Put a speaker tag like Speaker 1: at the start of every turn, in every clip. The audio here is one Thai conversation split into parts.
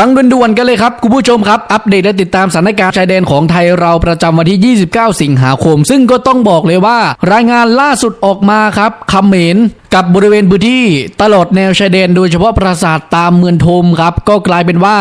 Speaker 1: ฟังด่วนๆกันเลยครับ คุณผู้ชมครับ อัปเดตและติดตามสถานการณ์ชายแดนของไทยเราประจำวันที่ 29 สิงหาคม ซึ่งก็ต้องบอกเลยว่า รายงานล่าสุดออกมาครับคำเขมน กับบริเวณพื้นที่ตลอดแนวชายแดนโดยเฉพาะปราสาทตามเมืองทมครับ ก็กลายเป็นว่า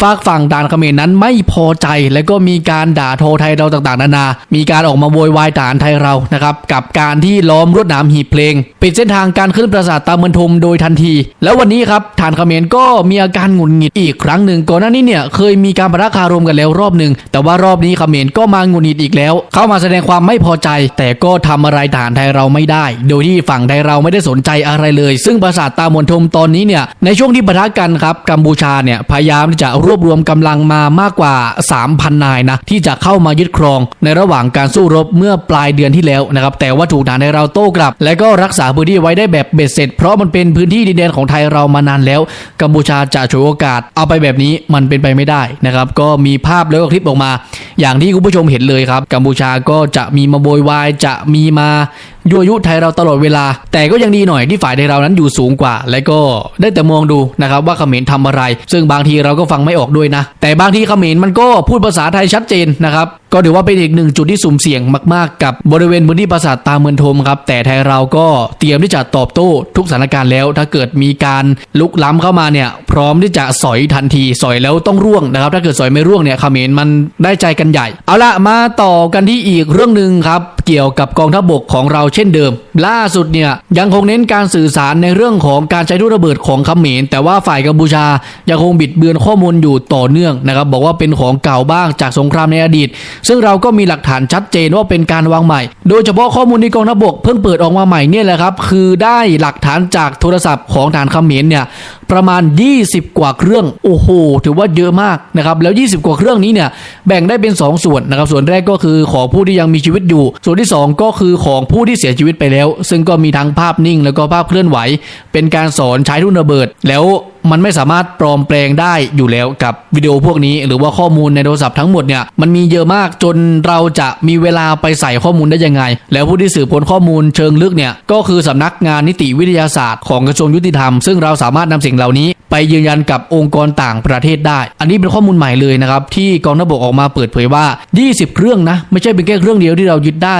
Speaker 1: ฝากฝั่งด่านเขมรนั้นไม่พอใจ และก็มีการด่าโทไทยเราต่างๆ นานา มีการออกมาโวยวายด่านไทยเรานะครับกับการที่ล้อมรวดหนามหีบเพลงปิดเส้นทางการขึ้นปราสาทตามเมืองทมโดยทันที แล้ววันนี้ครับฐานเขมรก็มีอาการหงุดหงิดอีกครั้งหนึ่งก่อนหน้านี้เนี่ยเคยมีการประทะคารมกันแล้วรอบหนึ่งแต่ว่ารอบนี้เขมรก็มาหงุดหงิดอีกแล้ว เข้ามาแสดงความไม่พอใจ แต่ก็ทำอะไรฐานไทยเราไม่ได้ โดยที่ฝั่งไทยเราไม่ได้สนนใจอะไรเลย ซึ่งปราสาทตามนทมตอนนี้เนี่ยในช่วงที่ปะทะกันครับกัมพูชาเนี่ยพยายามที่จะรวบรวมกำลังมามากกว่า 3,000 นายนะที่จะเข้ามายึดครอง ในระหว่างการสู้รบเมื่อปลายเดือนที่แล้วนะครับแต่ว่าถูกฐานไทยเราโต้กลับ และก็รักษาพื้นที่ไว้ได้แบบเบ็ดเสร็จ เพราะมันเป็นพื้นที่ดินแดนของไทยเรามานานแล้ว กัมพูชาจะฉวยโอกาสเอาไปแบบนี้มันเป็นไปไม่ได้นะครับก็มีภาพแล้วก็คลิปออกมา อย่างที่คุณผู้ชมเห็นเลยครับกัมพูชาก็จะมีมาโวยวายจะมีมา ยั่วยุไทยเราตลอดเวลา แต่ก็ยังดีหน่อยที่ฝ่ายไทยเรานั้นอยู่สูงกว่า และก็ได้แต่มองดูนะครับว่าเขมรทำอะไร ซึ่งบางทีเราก็ฟังไม่ออกด้วยนะ แต่บางทีเขมรมันก็พูดภาษาไทยชัดเจนนะครับ ก็ถือว่าเป็นอีกหนึ่งจุดที่สุ่มเสี่ยงมาก ๆ กับบริเวณพื้นที่ปราสาทตาเมืองทมครับ แต่ไทยเราก็เตรียมที่จะตอบโต้ทุกสถานการณ์แล้ว ถ้าเกิดมีการลุกล้ำเข้ามาเนี่ย พร้อมที่จะสอยทันทีสอยแล้วต้องร่วงนะครับ ถ้าเกิดสอยไม่ร่วงเนี่ยเขมรมันได้ใจกันใหญ่ เอาละมาต่อกันที่อีกเรื่องหนึ่งครับเกี่ยวกับกองทัพบกของเราเช่นเดิม ล่าสุดเนี่ยยังคงเน้นการสื่อสารในเรื่องของการใช้ทุระเบิดของเขมรแต่ว่าฝ่ายกัมพูชายังคงบิดเบือนข้อมูลอยู่ต่อเนื่องนะครับบอกว่าเป็นของเก่าบ้างจากสงครามในอดีตซึ่งเราก็มีหลักฐานชัดเจนว่าเป็นการวางใหม่ โดยเฉพาะข้อมูลที่กองทัพบกเพิ่งเปิดออกมาใหม่เนี่ยแหละครับ คือได้หลักฐานจากโทรศัพท์ของฐานเขมรเนี่ยประมาณ 20 กว่าเครื่อง โอ้โห ถือว่าเยอะมากนะครับ แล้ว 20 กว่าเครื่องนี้เนี่ย แบ่งได้เป็น 2 ส่วนนะครับ ส่วนแรกก็คือของผู้ที่ยังมีชีวิตอยู่ ส่วนที่ 2 ก็คือของผู้ที่เสียชีวิตไปแล้ว ซึ่งก็มีทั้งภาพนิ่งแล้วก็ภาพเคลื่อนไหว เป็นการสอนใช้ทุ่นระเบิด แล้ว มันไม่สามารถปลอมแปลงได้อยู่แล้วกับวิดีโอพวกนี้ หรือว่าข้อมูลในโทรศัพท์ทั้งหมดเนี่ยมันมีเยอะมากจนเราจะมีเวลาไปใส่ข้อมูลได้ยังไง แล้วผู้ที่สืบค้นข้อมูลเชิงลึกเนี่ยก็คือสำนักงานนิติวิทยาศาสตร์ของกระทรวงยุติธรรม ซึ่งเราสามารถนำสิ่งเหล่านี้ ไปยืนยันกับองค์กรต่างประเทศได้ อันนี้เป็นข้อมูลใหม่เลยนะครับที่กองทัพบกออกมาเปิดเผยว่า 20 เครื่องนะไม่ใช่เป็นแค่เครื่องเดียวที่เรายึดได้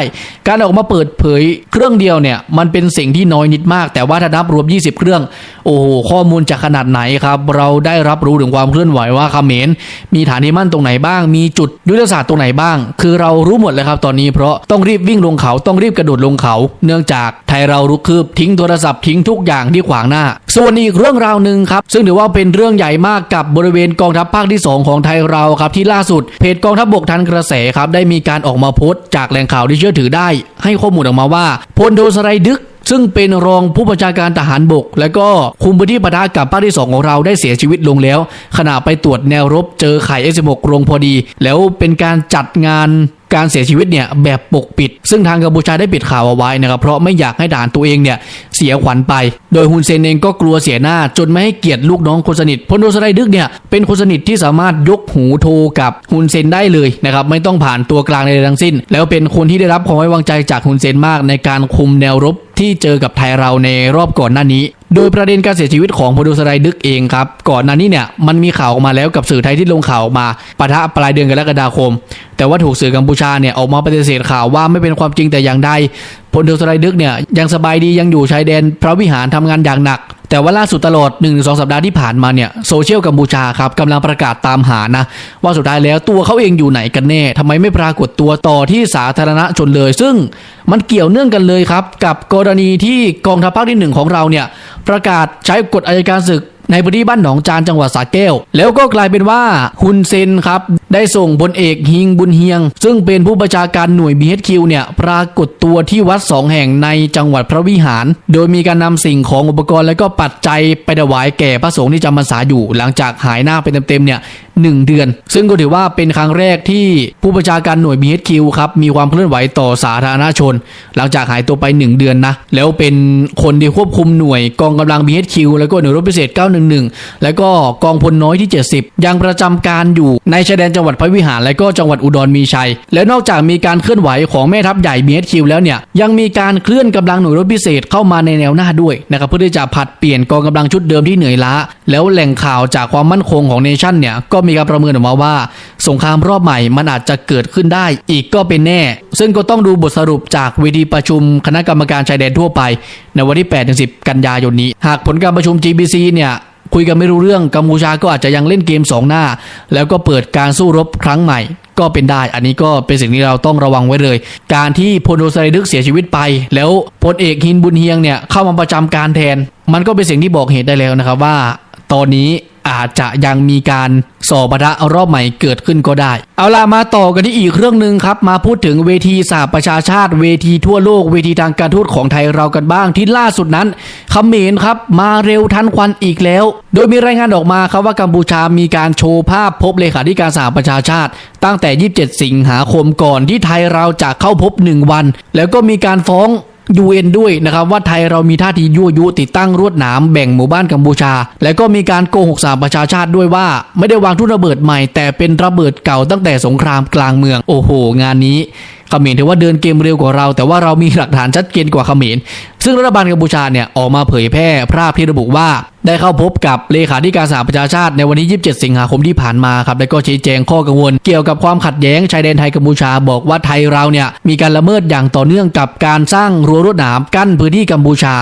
Speaker 1: การออกมาเปิดเผยเครื่องเดียวเนี่ยมันเป็นสิ่งที่น้อยนิดมาก แต่ว่าถ้านับรวม 20 เครื่อง โอ้โหข้อมูลจะขนาดไหนครับเราได้รับรู้ถึงความเคลื่อนไหวว่าเขมรมีฐานที่มั่นตรงไหนบ้าง มีจุดยุทธศาสตร์ตรงไหนบ้าง คือเรารู้หมดเลยครับตอนนี้เพราะต้องรีบวิ่งลงเขาต้องรีบกระโดดลงเขา เนื่องจากไทยเรารุกคืบทิ้งโทรศัพท์ทิ้งทุกอย่างที่ขวางหน้า ส่วนอีกเรื่องราวหนึ่งครับ ซึ่งถือว่าเป็นเรื่องใหญ่มากกับบริเวณกองทัพภาคที่ 2 ของไทยเราครับ ที่ล่าสุดเพจกองทัพบกทันกระแสครับ ได้มีการออกมาโพสต์จากแหล่งข่าวที่เชื่อถือได้ ให้ข้อมูลออกมาว่าพลโทสไรดึกซึ่งเป็นรองผู้บัญชาการทหารบก และก็คุมพื้นที่ปะทะกับภาคที่ 2 ของเราได้เสียชีวิตลงแล้ว ขณะไปตรวจแนวรบเจอไข่ S16 ลงพอดี แล้วเป็นการจัดงาน การเสียชีวิตเนี่ยแบบปกปิด ซึ่งทางกัมพูชาได้ปิดข่าวเอาไว้นะครับเพราะไม่อยากให้ด่านตัวเองเนี่ยเสียขวัญไป โดยฮุนเซนเองก็กลัวเสียหน้าจนไม่ให้เกียรติลูกน้องคนสนิทพลโทสไรดึกเนี่ยเป็นคนสนิทที่สามารถยกหูโทรกับฮุนเซนได้เลยนะครับไม่ต้องผ่านตัวกลางใดๆทั้งสิ้น แล้วเป็นคนที่ได้รับความไว้วางใจจากฮุนเซนมากในการคุมแนวรบที่เจอกับไทยเราในรอบก่อนหน้านี้ โดยประเด็นการเสียชีวิตของพลโทสไรดึกเองครับ ก่อนหน้านี้เนี่ยมันมีข่าวออกมาแล้วกับสื่อไทยที่ลงข่าวออกมาปะทะปลายเดือนกรกฎาคม แต่ว่าถูกสื่อกัมพูชาเนี่ยออกมาปฏิเสธข่าวว่าไม่เป็นความจริงแต่อย่างใดพลโทสไรดึกเนี่ยยังสบายดียังอยู่ชายแดนพระวิหารทำงานอย่างหนัก แต่ว่าล่าสุดตลอด1นสสัปดาห์ที่ผ่านมาเนี่ยโซเชียลกัมพูชาครับกำลังประกาศตามหานะว่าสุดท้ายแล้วตัวเขาเองอยู่ไหนกันแน่ทำไมไม่ปรากฏตัวต่อที่สาธารณชนเลย ซึ่งมันเกี่ยวเนื่องกันเลยครับกับกรณีที่กองทัพภาคที่หนึ่งของเราเนี่ยประกาศใช้กฎอัยการศึกในพื้นที่บ้านหนองจานจังหวัดสระแก้ว แล้วก็กลายเป็นว่าฮุนเซนครับ ได้ส่งพลเอกฮิงบุญเฮียง ซึ่งเป็นผู้ประชาการหน่วย BHQ เนี่ยปรากฏตัวที่วัดสองแห่งในจังหวัดพระวิหาร โดยมีการนำสิ่งของอุปกรณ์และก็ปัจจัยไปถวายแก่พระสงฆ์ที่จำพรรษาอยู่ หลังจากหายหน้าไปเต็มๆเนี่ยหนึ่งเดือน ซึ่งก็ถือว่าเป็นครั้งแรกที่ผู้ประชาการหน่วย BHQ ครับมีความเคลื่อนไหวต่อสาธารณชน หลังจากหายตัวไป 1 เดือนนะ แล้วเป็นคนที่ควบคุมหน่วยกองกำลัง BHQ แล้วก็หน่วยรบพิเศษ 911 แล้วก็กองพลน้อยที่ 70 ยังประจำการอยู่ในชายแดนจังงหวัดพระวิหารและก็จังหวัดอุดรมีชัย แล้วนอกจากมีการเคลื่อนไหวของแม่ทัพใหญ่ BHQ แล้วเนี่ยยังมีการเคลื่อนกำลังหน่วยรบพิเศษเข้ามาในแนวหน้าด้วยนะครับเพื่อที่จะผัดเปลี่ยนกองกำลังชุดเดิมที่เหนื่อยล้า แล้วแหล่งข่าวจากความมั่นคงของเนชั่นเนี่ยก็มีการประเมินออกมาว่า สงครามรอบใหม่มันอาจจะเกิดขึ้นได้อีกก็เป็นแน่ ซึ่งก็ต้องดูบทสรุปจากเวทีประชุมคณะกรรมการชายแดนทั่วไป ในวันที่8-10 กันยายนนี้ หากผลการประชุม GBC เนี่ย คุยกันไม่รู้เรื่องกัมพูชาก็อาจจะยังเล่นเกม 2 หน้า แล้วก็เปิดการสู้รบครั้งใหม่ ก็เป็นได้ อันนี้ก็เป็นสิ่งที่เราต้องระวังไว้เลย การที่พลโทไซดึกเสียชีวิตไป แล้วพลเอกฮินบุญเฮียงเนี่ยเข้ามาประจำการแทน มันก็เป็นสิ่งที่บอกเหตุได้แล้วนะครับว่า ตอนนี้ อาจจะยังมีการสอบปะทะรอบใหม่เกิดขึ้นก็ได้ เอาล่ะมาต่อกันที่อีกเรื่องหนึ่งครับ มาพูดถึงเวทีสหประชาชาติ เวทีทั่วโลก เวทีทางการทูตของไทยเรากันบ้างที่ล่าสุดนั้นเขมรครับมาเร็วทันควันอีกแล้ว โดยมีรายงานออกมาครับว่ากัมพูชามีการโชว์ภาพพบเลขาธิการสหประชาชาติ ตั้งแต่ 27 สิงหาคมก่อนที่ไทยเราจะเข้าพบ 1 วัน แล้วก็มีการฟ้อง ยูเอ็นด้วยนะครับว่าไทยเรามีท่าทียั่วยุติดตั้งรวดหนามแบ่งหมู่บ้านกัมพูชา และก็มีการโกหกสามประชาชาติด้วยว่า ไม่ได้วางทุ่นระเบิดใหม่ แต่เป็นระเบิดเก่าตั้งแต่สงครามกลางเมือง โอ้โห งานนี้ เขมรถือว่าเดินเกมเร็วกว่าเรา แต่ว่าเรามีหลักฐานชัดเจนกว่าเขมร ซึ่งรัฐบาลกัมพูชาเนี่ยออกมาเผยแพร่ภาพที่ระบุว่าได้เข้าพบกับเลขาธิการสหประชาชาติในวันที่ 27 สิงหาคมที่ผ่านมาครับ และก็ชี้แจงข้อกังวล เกี่ยวกับความขัดแย้งชายแดนไทยกัมพูชาบอกว่าไทยเราเนี่ยมีการละเมิดอย่างต่อเนื่องกับการสร้างรั้วรวดหนามกั้นพื้นที่กัมพูชา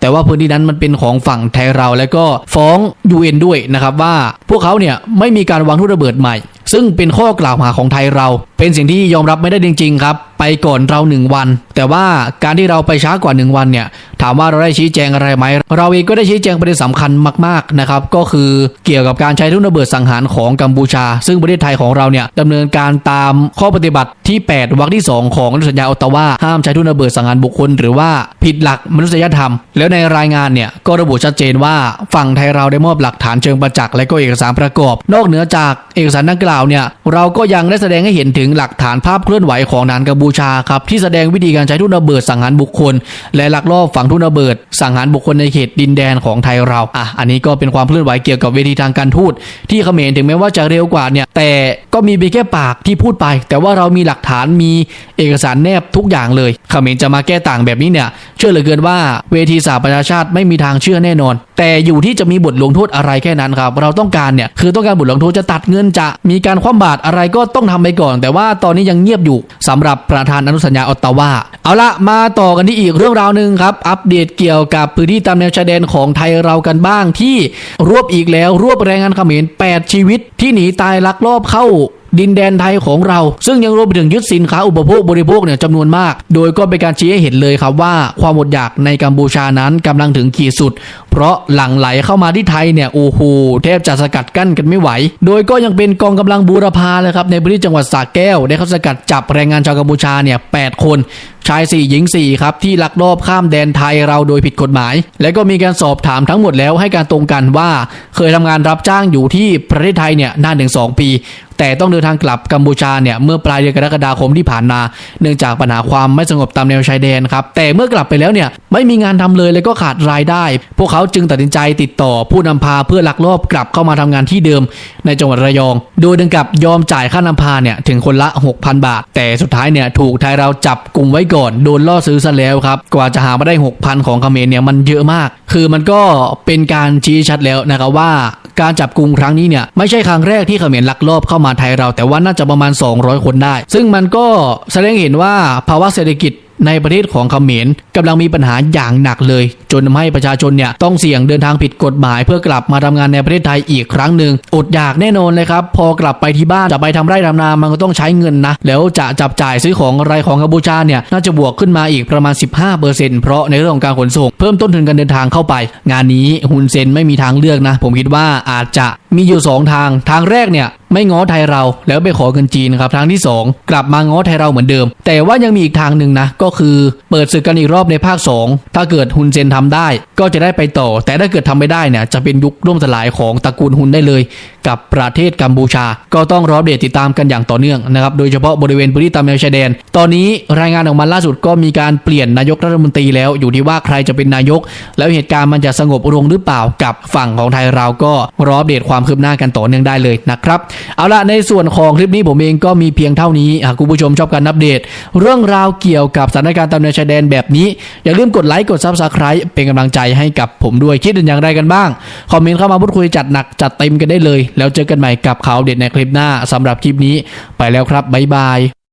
Speaker 1: แต่ว่าพื้นที่นั้นมันเป็นของฝั่งไทยเรา และก็ฟ้อง UN ด้วยนะครับว่าพวกเขาเนี่ยไม่มีการวางทุ่นระเบิดใหม่ ซึ่งเป็นข้อกล่าวหาของไทยเรา เป็นสิ่งที่ยอมรับไม่ได้จริง ๆ ครับ ไปก่อนเราหนึ่งวัน แต่ว่าการที่เราไปช้ากว่าหนึ่งวันเนี่ย ถามว่าเราได้ชี้แจงอะไรไหม เราเองก็ได้ชี้แจงประเด็นสำคัญมากๆนะครับก็คือเกี่ยวกับการใช้ทุนระเบิดสังหารของกัมพูชา ซึ่งประเทศไทยของเราเนี่ยดำเนินการตามข้อปฏิบัติที่ 8วรรคที่ 2 ของอนุสัญญาออตตาวาห้ามใช้ทุนระเบิดสังหารบุคคล หรือว่าผิดหลักมนุษยธรรม แล้วในรายงานเนี่ยก็ระบุชัดเจนว่าฝั่งไทยเราได้มอบหลักฐานเชิงประจักษ์และก็เอกสารประกอบ นอกเหนือจากเอกสารดังกล่าวเนี่ยเราก็ยังได้แสดงให้เห็นถึงหลักฐานภาพเคลื่อนไหวของฐานกัมพูชาครับที่แสดงวิธีการใช้ทุนระเบิดสังหารบุคคล และลักลอบฝังทุ่นระเบิด สังหารบุคคลในเขตดินแดนของไทยเราอะอันนี้ก็เป็นความเคลื่อนไหวเกี่ยวกับเวทีทางการทูตที่เขมรถึงแม้ว่าจะเร็วกว่าเนี่ยแต่ก็มีเพียงแค่ปากที่พูดไป แต่ว่าเรามีหลักฐานมีเอกสารแนบทุกอย่างเลยเขมรจะมาแก้ต่างแบบนี้เนี่ยเชื่อเหลือเกินว่าเวทีสหประชาชาติไม่มีทางเชื่อแน่นอน แต่อยู่ที่จะมีบทลงโทษอะไรแค่นั้นครับ เราต้องการเนี่ยคือต้องการบทลงโทษจะตัดเงินจะมีการคว่ำบาตรอะไรก็ต้องทำไปก่อน แต่ว่าตอนนี้ยังเงียบอยู่สำหรับประธานอนุสัญญาออตตาวาเอาละมาต่อกันที่อีกเรื่องราวหนึ่งครับอัปเดตเกี่ยวกับพื้นที่ตามแนวชายแดนของไทยเรากันบ้างที่รวบอีกแล้วรวบแรงงานเขมร8 ชีวิต ที่หนีตายลักลอบเข้าดินแดนไทยของเรา ซึ่งยังรวมไปถึงยึดสินค้าอุปโภคบริโภคเนี่ยจำนวนมาก โดยก็เป็นการชี้ให้เห็นเลยครับว่าความอดอยากในกัมพูชานั้นกำลังถึงขีดสุด เพราะหลั่งไหลเข้ามาที่ไทยเนี่ยโอ้โหแทบจะสกัดกั้นกันไม่ไหว โดยก็ยังเป็นกองกำลังบูรพาเลยครับในพื้นที่จังหวัดสระแก้วได้เข้าสกัดจับแรงงานชาวกัมพูชาเนี่ยแคน ชาย 4 หญิง 4 ครับ ที่ลักลอบข้ามแดนไทยเราโดยผิดกฎหมาย และก็มีการสอบถามทั้งหมดแล้วให้การตรงกันว่า เคยทำงานรับจ้างอยู่ที่ประเทศไทยเนี่ยนานถึง2ปี แต่ต้องเดินทางกลับกัมพูชาเนี่ยเมื่อปลายเดือนกรกฎาคมที่ผ่านมา เนื่องจากปัญหาความไม่สงบตามแนวชายแดนครับแต่เมื่อกลับไปแล้วเนี่ยไม่มีงานทำเลยและก็ขาดรายได้ พวกเขาจึงตัดสินใจติดต่อผู้นำพาเพื่อลักลอบกลับเข้ามาทำงานที่เดิม ในจังหวัดระยอง โดยดึงกับยอมจ่ายค่านำพาเนี่ยถึงคนละ 6,000 บาท แต่สุดท้ายเนี่ยถูกไทยเราจับกลุ่มไว้ก่อนโดนล่อซื้อซะแล้วครับ กว่าจะหามาได้ 6,000 ของเขมรเนี่ยมันเยอะมาก คือมันก็เป็นการชี้ชัดแล้วนะครับว่าการจับกลุ่มครั้งนี้เนี่ยไม่ใช่ครั้งแรกที่เขมรลักลอบเข้ามาไทยเรา แต่ว่าน่าจะประมาณ 200 คนได้ ซึ่งมันก็แสดงเห็นว่าภาวะเศรษฐกิจ ในประเทศของเขมรกำลังมีปัญหาอย่างหนักเลย จนทำให้ประชาชนเนี่ยต้องเสี่ยงเดินทางผิดกฎหมาย เพื่อกลับมาทำงานในประเทศไทยอีกครั้งหนึ่งอดอยากแน่นอนเลยครับ พอกลับไปที่บ้านจะไปทำไร่ทำนามันก็ต้องใช้เงินนะ แล้วจะจับจ่ายซื้อของอะไรของกัมพูชาเนี่ยน่าจะบวกขึ้นมาอีกประมาณ 15%เพราะในเรื่องของการขนส่ง เพิ่มต้นทุนการเดินทางเข้าไป งานนี้ฮุนเซนไม่มีทางเลือกนะ ผมคิดว่าอาจจะมีอยู่สองทางทางแรกเนี่ย ไม่ง้อไทยเราแล้วไปขอเงินจีนครับทางที่ 2 กลับมาง้อไทยเราเหมือนเดิม แต่ว่ายังมีอีกทางหนึ่งนะก็คือเปิดศึกกันอีกรอบในภาค 2 ถ้าเกิดฮุนเซนทำได้ ก็จะได้ไปต่อ แต่ถ้าเกิดทำไม่ได้เนี่ยจะเป็นยุคร่วมสลายของตระกูลฮุนได้เลย กับประเทศกัมพูชา ก็ต้องรอเดตติดตามกันอย่างต่อเนื่องนะครับโดยเฉพาะบริเวณพื้นที่ตามแนวชายแดน ตอนนี้รายงานออกมาล่าสุดก็มีการเปลี่ยนนายกรัฐมนตรีแล้วอยู่ที่ว่าใครจะเป็นนายก แล้วเหตุการณ์มันจะสงบลงหรือเปล่ากับฝั่งของไทยเราก็รอเดตความคืบหน้ากันต่อเนื่องได้เลยนะครับเอาละในส่วนของคลิปนี้ผมเองก็มีเพียงเท่านี้หากคุณผู้ชมชอบการอัปเดต เรื่องราวเกี่ยวกับสถานการณ์ตามแนวชายแดนแบบนี้ อย่าลืมกดไลค์กดซับสไครป์เป็นกำลังใจให้กับผมด้วยคิดอย่างไรกันบ้าง คอมเมนต์เข้ามาพูดคุยจัดหนักจัดเต็มกันได้เลย แล้วเจอกันใหม่กับข่าวเด็ดในคลิปหน้าสำหรับคลิปนี้ ไปแล้วครับบ๊ายบาย